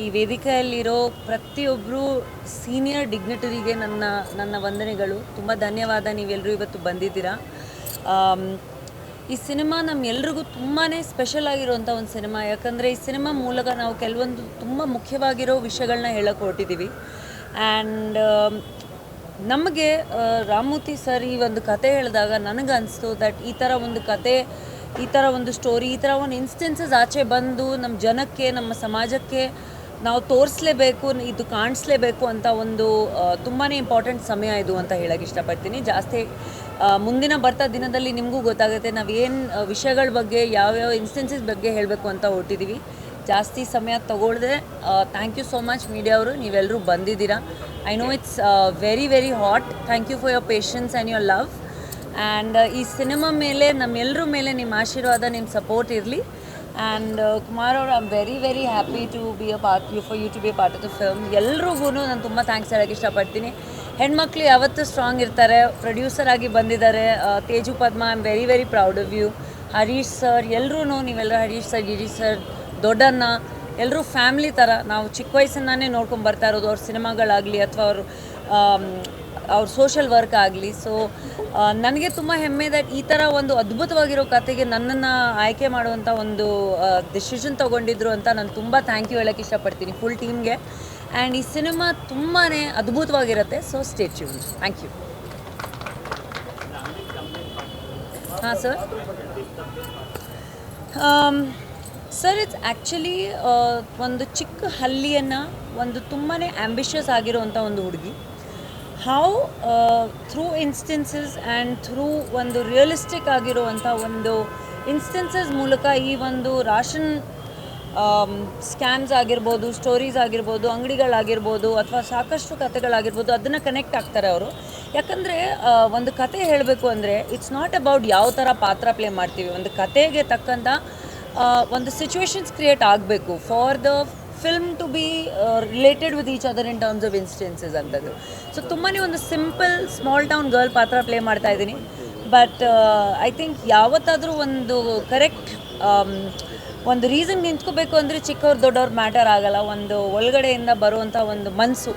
ಈ ವೇದಿಕೆಯಲ್ಲಿರೋ ಪ್ರತಿಯೊಬ್ಬರು ಸೀನಿಯರ್ ಡಿಗ್ನಿಟರಿಗೆ ನನ್ನ ನನ್ನ ವಂದನೆಗಳು. ತುಂಬ ಧನ್ಯವಾದ ನೀವೆಲ್ಲರೂ ಇವತ್ತು ಬಂದಿದ್ದೀರಾ. ಈ ಸಿನಿಮಾ ನಮ್ಮೆಲ್ರಿಗೂ ತುಂಬಾ ಸ್ಪೆಷಲ್ ಆಗಿರುವಂಥ ಒಂದು ಸಿನಿಮಾ. ಯಾಕಂದರೆ ಈ ಸಿನಿಮಾ ಮೂಲಕ ನಾವು ಕೆಲವೊಂದು ತುಂಬ ಮುಖ್ಯವಾಗಿರೋ ವಿಷಯಗಳನ್ನ ಹೇಳಕ್ಕೆ ಹೊರಟಿದ್ದೀವಿ ಆ್ಯಂಡ್ ನಮಗೆ ರಾಮೂತಿ ಸರ್ ಈ ಒಂದು ಕತೆ ಹೇಳಿದಾಗ ನನಗೆ ಅನಿಸ್ತು ದಟ್ ಈ ಥರ ಒಂದು ಕತೆ, ಈ ಥರ ಒಂದು ಸ್ಟೋರಿ, ಈ ಥರ ಒಂದು ಇನ್ಸ್ಟೆನ್ಸಸ್ ಆಚೆ ಬಂದು ನಮ್ಮ ಜನಕ್ಕೆ, ನಮ್ಮ ಸಮಾಜಕ್ಕೆ ನಾವು ತೋರಿಸ್ಲೇಬೇಕು, ಇದು ಕಾಣಿಸ್ಲೇಬೇಕು ಅಂತ ಒಂದು ತುಂಬಾ ಇಂಪಾರ್ಟೆಂಟ್ ಸಮಯ ಇದು ಅಂತ ಹೇಳಕ್ಕೆ ಇಷ್ಟಪಡ್ತೀನಿ. ಜಾಸ್ತಿ ಮುಂದಿನ ಬರ್ತಾ ದಿನದಲ್ಲಿ ನಿಮಗೂ ಗೊತ್ತಾಗುತ್ತೆ ನಾವು ಏನು ವಿಷಯಗಳ ಬಗ್ಗೆ, ಯಾವ್ಯಾವ ಇನ್ಸ್ಟೆನ್ಸಸ್ ಬಗ್ಗೆ ಹೇಳಬೇಕು ಅಂತ ಹೊರಟಿದ್ದೀವಿ ಜಾಸ್ತಿ ಸಮಯ ತಗೊಳ್ದೆ thank you so much media ಅವರು ನೀವೆಲ್ಲರೂ ಬಂದಿದ್ದೀರಾ. I know it's very very hot thank you for your patience and your love and ಈ ಸಿನಿಮಾ ಮೇಲೆ ನಮ್ಮೆಲ್ಲರ ಮೇಲೆ ನಿಮ್ಮ ಆಶೀರ್ವಾದ, ನಿಮ್ಮ ಸಪೋರ್ಟ್ ಇರಲಿ. ಆ್ಯಂಡ್ ಕುಮಾರ್ ಅವರು I am very very happy to be a part you for you to be a part of the film ಎಲ್ರಿಗೂ ನಾನು ತುಂಬ ಥ್ಯಾಂಕ್ಸ್ ಹೇಳೋಕ್ಕೆ ಇಷ್ಟಪಡ್ತೀನಿ. ಹೆಣ್ಮಕ್ಳು ಯಾವತ್ತೂ ಸ್ಟ್ರಾಂಗ್ ಇರ್ತಾರೆ ಪ್ರೊಡ್ಯೂಸರ್ ಆಗಿ ಬಂದಿದ್ದಾರೆ. Teju Padma I am very very proud of you Harish sir ಎಲ್ಲರೂ ನೀವೆಲ್ಲರೂ ಹರೀಶ್ ಸರ್ ಗಿರೀಶ್ ಸರ್ ದೊಡ್ಡಣ್ಣ ಎಲ್ಲರೂ ಫ್ಯಾಮ್ಲಿ ಥರ ನಾವು ಚಿಕ್ಕ ವಯಸ್ಸನ್ನೇ ನೋಡ್ಕೊಂಡು ಬರ್ತಾ ಇರೋದು ಅವ್ರ ಸಿನಿಮಾಗಳಾಗಲಿ, ಅಥವಾ ಅವರು ಅವ್ರ ಸೋಷಲ್ ವರ್ಕ್ ಆಗಲಿ. ಸೊ ನನಗೆ ತುಂಬ ಹೆಮ್ಮೆ ದಟ್ ಈ ಥರ ಒಂದು ಅದ್ಭುತವಾಗಿರೋ ಕತೆಗೆ ನನ್ನನ್ನು ಆಯ್ಕೆ ಮಾಡುವಂಥ ಒಂದು ಡಿಸಿಷನ್ ತೊಗೊಂಡಿದ್ರು ಅಂತ ನಾನು ತುಂಬ ಥ್ಯಾಂಕ್ ಯು ಹೇಳೋಕ್ಕೆ ಇಷ್ಟಪಡ್ತೀನಿ ಫುಲ್ ಟೀಮ್ಗೆ ಆ್ಯಂಡ್ ಈ ಸಿನಿಮಾ ತುಂಬಾ ಅದ್ಭುತವಾಗಿರುತ್ತೆ. So state you thank you ಹಾಂ ಸರ್ ಸರ್ ಇಟ್ಸ್ ಆ್ಯಕ್ಚುಲಿ ಒಂದು ಚಿಕ್ಕ ಹಳ್ಳಿಯನ್ನು ಒಂದು ತುಂಬಾ ಆ್ಯಂಬಿಷಿಯಸ್ ಆಗಿರುವಂಥ ಒಂದು ಹುಡುಗಿ. How through instances and through ಒಂದು ರಿಯಲಿಸ್ಟಿಕ್ ಆಗಿರುವಂಥ ಒಂದು ಇನ್ಸ್ಟೆನ್ಸಸ್ ಮೂಲಕ ಈ ಒಂದು ರಾಷನ್ ಸ್ಕ್ಯಾಮ್ಸ್ ಆಗಿರ್ಬೋದು ಸ್ಟೋರೀಸ್ ಆಗಿರ್ಬೋದು, ಅಂಗಡಿಗಳಾಗಿರ್ಬೋದು ಅಥವಾ ಸಾಕಷ್ಟು ಕಥೆಗಳಾಗಿರ್ಬೋದು ಅದನ್ನು ಕನೆಕ್ಟ್ ಆಗ್ತಾರೆ ಅವರು. ಯಾಕಂದರೆ ಒಂದು ಕತೆ ಹೇಳಬೇಕು ಅಂದರೆ ಇಟ್ಸ್ ನಾಟ್ ಅಬೌಟ್ ಯಾವ ಥರ ಪಾತ್ರ ಪ್ಲೇ ಮಾಡ್ತೀವಿ. ಒಂದು ಕತೆಗೆ ತಕ್ಕಂಥ ಒಂದು ಸಿಚುವೇಶನ್ಸ್ ಕ್ರಿಯೇಟ್ ಆಗಬೇಕು. For the film to be related with each other in terms of instances ಅಂತದ್ದು ಸೊ ತುಂಬಾ ಒಂದು ಸಿಂಪಲ್ ಸ್ಮಾಲ್ ಟೌನ್ ಗರ್ಲ್ ಪಾತ್ರ ಪ್ಲೇ ಮಾಡ್ತಾ ಇದ್ದೀನಿ. ಬಟ್ ಐ ಥಿಂಕ್ ಯಾವತ್ತಾದರೂ ಒಂದು ಕರೆಕ್ಟ್ ಒಂದು ರೀಸನ್ ನಿಂತ್ಕೋಬೇಕು ಅಂದರೆ ಚಿಕ್ಕವ್ರು, ದೊಡ್ಡವ್ರು ಮ್ಯಾಟರ್ ಆಗಲ್ಲ. ಒಂದು ಒಳಗಡೆಯಿಂದ ಬರುವಂಥ ಒಂದು ಮನಸ್ಸು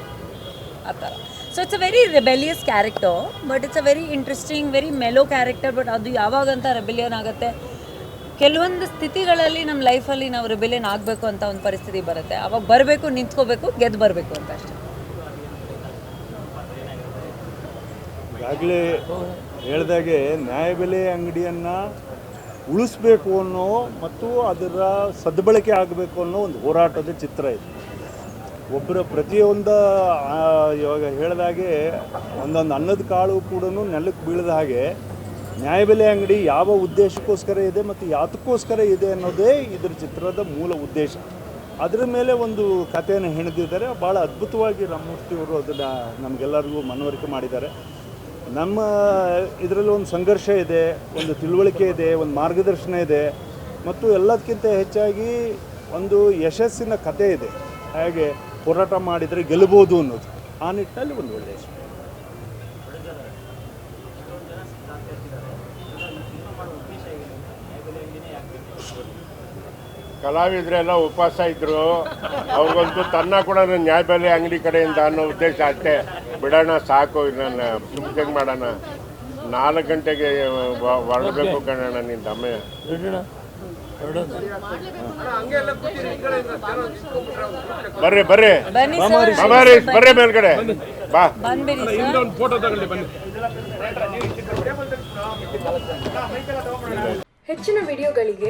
ಆ ಥರ so it's a very rebellious character but it's a very interesting very mellow character but ಅದು ಯಾವಾಗಂತ ರೆಬೆಲಿಯನ್ ಆಗುತ್ತೆ? ಕೆಲವೊಂದು ಸ್ಥಿತಿಗಳಲ್ಲಿ ನಮ್ಮ ಲೈಫಲ್ಲಿ ನಾವು ರೆಬೆಲಿಯನ್ ಆಗಬೇಕು ಅಂತ ಒಂದು ಪರಿಸ್ಥಿತಿ ಬರುತ್ತೆ. ಅವಾಗ ಬರಬೇಕು, ನಿಂತ್ಕೋಬೇಕು, ಗೆದ್ದು ಬರಬೇಕು ಅಂತ ಅಷ್ಟೇ. ಈಗಾಗಲೇ ಹೇಳ್ದಾಗೆ ನ್ಯಾಯಬೆಲೆ ಅಂಗಡಿಯನ್ನು ಉಳಿಸ್ಬೇಕು ಅನ್ನೋ ಮತ್ತು ಅದರ ಸದ್ಬಳಕೆ ಆಗಬೇಕು ಅನ್ನೋ ಒಂದು ಹೋರಾಟದ ಚಿತ್ರ ಇದು. ಒಬ್ಬರ ಪ್ರತಿಯೊಂದು ಇವಾಗ ಹೇಳಿದಾಗೆ ಒಂದೊಂದು ಅನ್ನದ ಕಾಳು ಕೂಡ ನೆಲಕ್ಕೆ ಬೀಳದ ಹಾಗೆ ನ್ಯಾಯಬೆಲೆ ಅಂಗಡಿ ಯಾವ ಉದ್ದೇಶಕ್ಕೋಸ್ಕರ ಇದೆ ಮತ್ತು ಯಾತಕ್ಕೋಸ್ಕರ ಇದೆ ಅನ್ನೋದೇ ಇದರ ಚಿತ್ರದ ಮೂಲ ಉದ್ದೇಶ. ಅದರ ಮೇಲೆ ಒಂದು ಕಥೆಯನ್ನು ಹೆಣೆದಿದ್ದಾರೆ. ಭಾಳ ಅದ್ಭುತವಾಗಿ ರಾಮಮೂರ್ತಿಯವರು ಅದನ್ನು ನಮಗೆಲ್ಲರಿಗೂ ಮನವರಿಕೆ ಮಾಡಿದ್ದಾರೆ. ನಮ್ಮ ಇದರಲ್ಲಿ ಒಂದು ಸಂಘರ್ಷ ಇದೆ, ಒಂದು ತಿಳುವಳಿಕೆ ಇದೆ, ಒಂದು ಮಾರ್ಗದರ್ಶನ ಇದೆ ಮತ್ತು ಎಲ್ಲದಕ್ಕಿಂತ ಹೆಚ್ಚಾಗಿ ಒಂದು ಯಶಸ್ಸಿನ ಕಥೆ ಇದೆ. ಹಾಗೆ ಹೋರಾಟ ಮಾಡಿದರೆ ಗೆಲ್ಲಬಹುದು ಅನ್ನೋದು. ಆ ನಿಟ್ಟಿನಲ್ಲಿ ಒಂದು ಒಳ್ಳೆಯ ಕಲಾವಿದರೆಲ್ಲ ಉಪವಾಸ ಇದ್ರು. ಅವ್ರಿಗಂತೂ ತನ್ನ ಕೂಡ ನ್ಯಾಯಬೆಲೆ ಅಂಗಡಿ ಕಡೆಯಿಂದ ಅನ್ನೋ ಉದ್ದೇಶ ಅಷ್ಟೇ. ಬಿಡೋಣ ಸಾಕು ನನ್ನ ಸುಮ್ಮನೆ ಮಾಡೋಣ. ನಾಲ್ಕು ಗಂಟೆಗೆ ಹೊರಡಬೇಕು ಕಣೋಣ ಕಣಣ್ಣ ನಿನ್ನ ತಮ್ಮ ಬರ್ರಿ ಬರ್ರಿ. ಬಾಬಾರಿ ಬರ್ರಿ ಮೇಲ್ಗಡೆ. ಬಾ. ಫೋಟೋ ತಗೊಳ್ಳಿ ಬನ್ನಿ. ಹೆಚ್ಚಿನ ವಿಡಿಯೋಗಳಿಗೆ